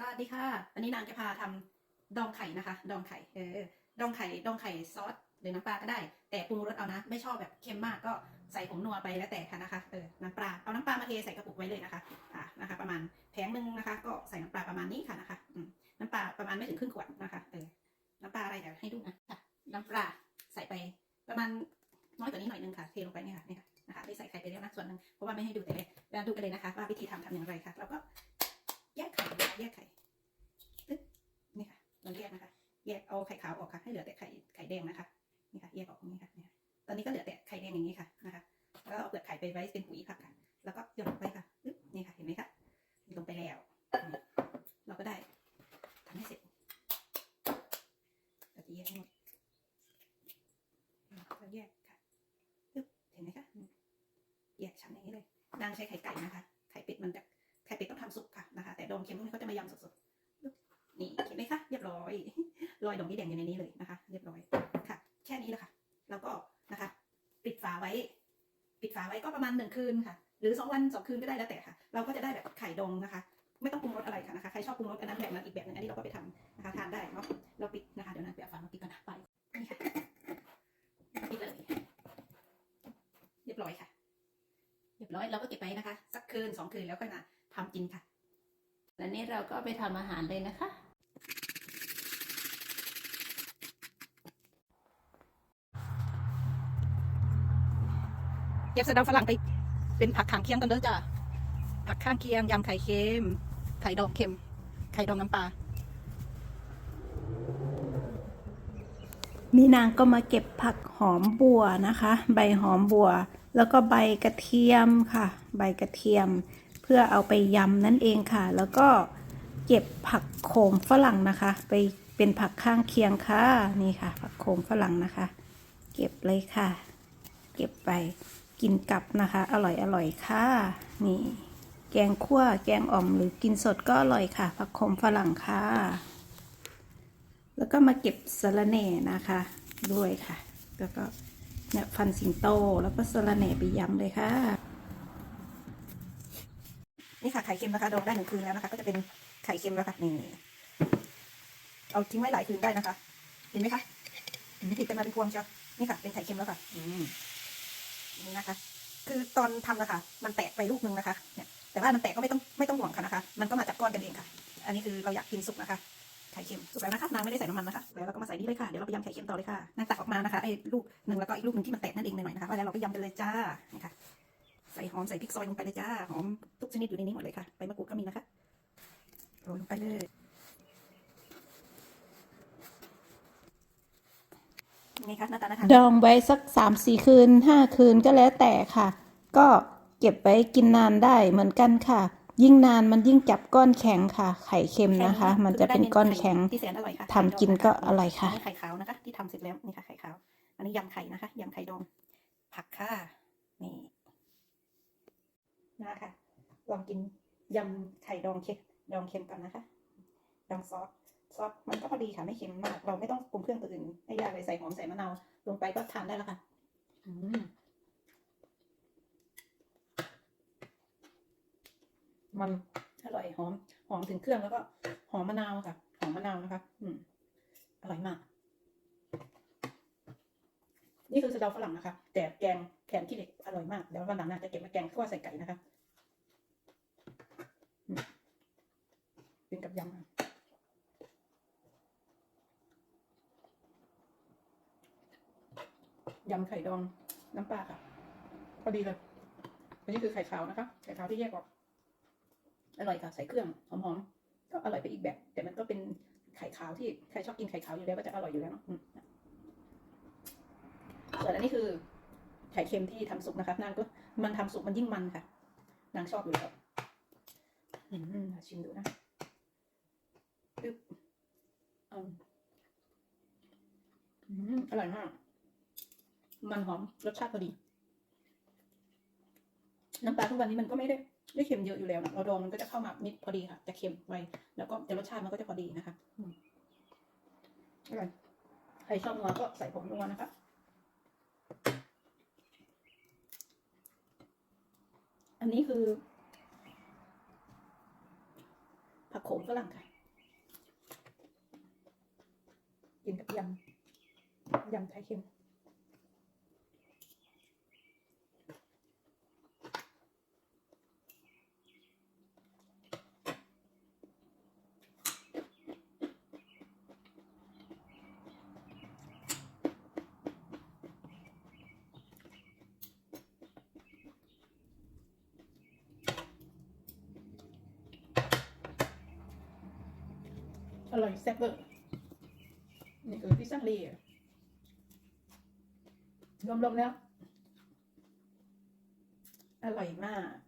สวัสดีค่ะ วันนี้นางจะพาทำดองไข่นะคะ ดองไข่ เออ ดองไข่ ดองไข่ซอสหรือน้ำปลาก็ได้ แต่ปรุงรสเอานะ ไม่ชอบแบบเค็มมากก็ใส่ผงนัวไปแล้วแต่ค่ะนะคะ เออ น้ำปลา เอาน้ำปลามาเทใส่กระปุกไว้เลยนะคะ อ่านะคะ ประมาณแผงหนึ่งนะคะ ก็ใส่น้ำปลาประมาณนี้ค่ะนะคะ อืม น้ำปลาประมาณไม่ถึงครึ่งขวดนะคะ เออ น้ำปลาอะไรเดี๋ยวให้ดูนะค่ะ น้ำปลาใส่ไปประมาณน้อยกว่านี้หน่อยนึงค่ะ เทลงไปนี่ค่ะนี่ค่ะ นะคะได้ใส่ไข่ไปแล้วนะส่วนหนึ่งเพราะว่าไม่ให้ดูแต่เลยเดี๋ยวดูกันเลยนะคะ ว่าวิธีทำทำอย่างไรค่ะ แล้วก็แยกไข่ แยกไข่นี่ค่ะเราแยกนะคะ แยกเอาไข่ขาวออกค่ะให้เหลือแต่ไข่ไข่แดงนะคะนี่ค่ะแยกออกอย่างนี้ค่ะนี่ตอนนี้ก็เหลือแต่ไข่แดงอย่างนี้ค่ะนะคะแล้วก็เอาเปลือกไข่ไปไว้เป็นปุ๋ยผักค่ะ แล้วก็หย่อนลงไปค่ะปึ๊บนี่ค่ะเห็นไหมคะลงไปแล้ว เราก็ได้ทำให้เสร็จเราจะแยกให้หมดเราแยกค่ะปึ๊บเห็นไหมคะแยกชั้นอย่างนี้เลยนางใช้ไข่ไก่นะคะ ดองเค็มพวกนี้เขาจะมายำสดๆ นี่เห็นไหมคะ เรียบร้อยรอยดอกนี้แดงอยู่ในนี้เลยนะคะ เรียบร้อยค่ะ แค่นี้แหละค่ะ แล้วก็นะคะ ปิดฝาไว้ ปิดฝาไว้ก็ประมาณหนึ่งคืนค่ะ หรือสองวันสองคืนก็ได้แล้วแต่ค่ะ เราก็จะได้แบบไข่ดองนะคะ ไม่ต้องปรุงรสอะไรค่ะนะคะ ใครชอบปรุงรสอันนั้นแบบนั้นอีกแบบนึงอันนี้เราก็ไปทำนะคะทานได้เนาะ เราปิดนะคะ เดี๋ยวนะไปเอาฝามาปิดกันนะไปนี่ค่ะปิดเลย เรียบร้อยค่ะ เรียบร้อยเราก็เก็บไว้นะคะ สักคืนสองคืนแล้วค่อยมาทำกินค่ะ และนี่เราก็ไปทำอาหารเลยนะคะ เก็บสะเดาฝรั่งไปเป็นผักข้างเคียงกันเด้อจ้ะ ผักข้างเคียงยำไข่เค็ม ไข่ดองเค็ม ไข่ดองน้ำปลามีนางก็มาเก็บผักหอมบัวนะคะ ใบหอมบัว แล้วก็ใบกระเทียมค่ะ ใบกระเทียมเพื่อเอาไปยำนั่นเองค่ะ แล้วก็เก็บผักโขมฝรั่งนะคะ ไปเป็นผักข้างเคียงค่ะนี่ค่ะ ผักโขมฝรั่งนะคะ เก็บเลยค่ะ เก็บไปกินกับนะคะ อร่อยอร่อยค่ะ นี่ แกงคั่วแกงอ่อมหรือกินสดก็อร่อยค่ะ ผักโขมฝรั่งค่ะ แล้วก็มาเก็บสะระแหน่นะคะ ด้วยค่ะ แล้วก็เนี่ยฟันสิงโตแล้วก็สะระแหน่ไปยำเลยค่ะ นี่ค่ะไข่เค็มนะคะดองได้หนึ่งคืนแล้วนะคะ ก็จะเป็นไข่เค็มแล้วค่ะนี่เอาทิ้งไว้หลายคืนได้นะคะ เห็นไหมคะเห็นไหมติดกันมาเป็นพวงเชียวนี่ค่ะ เป็นไข่เค็มแล้วค่ะ อืมนี่นะคะ คือตอนทำนะคะ มันแตกไปลูกนึงนะคะเนี่ยแต่ว่ามันแตกก็ไม่ต้องไม่ต้องห่วงค่ะนะคะ มันก็มาจากก้อนกันเองค่ะ อันนี้คือเราอยากกินสุกนะคะ ไข่เค็มสุกแล้วนะคะนางไม่ได้ใส่น้ำมันนะคะ แล้วเราก็มาใส่นี่เลยค่ะ เดี๋ยวเราไปยำไข่เค็มต่อเลยค่ะนางตักออกมานะคะไอ้ลูกหนึ่งแล้วก็อีกลูกหนึ่งที่มันแตกนั่นเองหน่อยๆนะคะแล้วเราก็ยำกันเลยจ้านี่ค่ะใส่หอมใส่พริกซอยลงไปเลยจ้า หอมทุกชนิดอยู่ในนี้หมดเลยค่ะ ใบมะกรูดก็มีนะคะโรยลงไปเลยนี่ค่ะหน้าตาน่าทานดองไว้สักสามสี่คืนห้าคืนก็แล้วแต่ค่ะ ก็เก็บไว้กินนานได้เหมือนกันค่ะ ยิ่งนานมันยิ่งจับก้อนแข็งค่ะ ไข่เค็มนะคะ มันจะเป็นก้อนแข็งที่แสนอร่อยค่ะทำกินก็อร่อยค่ะอันนี้ไข่ขาวนะคะ ที่ทำเสร็จแล้วนี่ค่ะไข่ขาว อันนี้ยำไข่นะคะยำไข่ดองผักค่ะนี่ นะคะ ลองกินยำไข่ดองเค็มดองเค็มกันนะคะดองซอสซอสมันก็พอดีค่ะไม่เค็มมาก เราไม่ต้องปรุงเครื่องอื่นให้ยากเลยใส่หอมใส่มะนาวลงไปก็ทานได้แล้วค่ะอืมมันอร่อยหอมหอมถึงเครื่องแล้วก็หอมมะนาวค่ะ หอมมะนาวนะคะ อืมอร่อยมาก นี่คือสะเดาฝรั่งนะคะ แต่แกงแกงที่เด็กอร่อยมากเดี๋ยววันหลังน่าจะเก็บมาแกงคั่วใส่ไก่นะคะเป็นกับยำยำไข่ดองน้ำปลาค่ะ พอดีเลยอันนี้คือไข่ขาวนะคะ ไข่ขาวที่แยกออก อร่อยค่ะ ใส่เครื่องหอมๆ ก็อร่อยไปอีกแบบ แต่มันก็เป็นไข่ขาวที่ใครชอบกินไข่ขาวอยู่แล้วก็จะอร่อยอยู่แล้วเนาะ วนอันนี้คือไข่เค็มที่ทำสุกนะคะนางก็มันทำสุกมันยิ่งมันค่ะ นางชอบอยู่แล้วอืมชิมดูนะปึ๊บอร่อยมาก มันหอมรสชาติพอดี น้ำปลาทุกวันนี้มันก็ไม่ได้ได้เค็มเยอะอยู่แล้วนะเราดองมันก็จะเข้ามานิดพอดีค่ะ จะเค็มไวแล้วก็แต่รสชาติมันก็จะพอดีนะคะอืมอร่อยใครชอบนัวก็ใส่ผงนัวนะคะ อั นนี้คือ ผักโขมฝรั่งค่ะ กินกับยำยำไข่เค็ม ร่อยแซ่บเบอร์นี่คือที่สั่งลีรวมๆแล้ว อร่อยมาก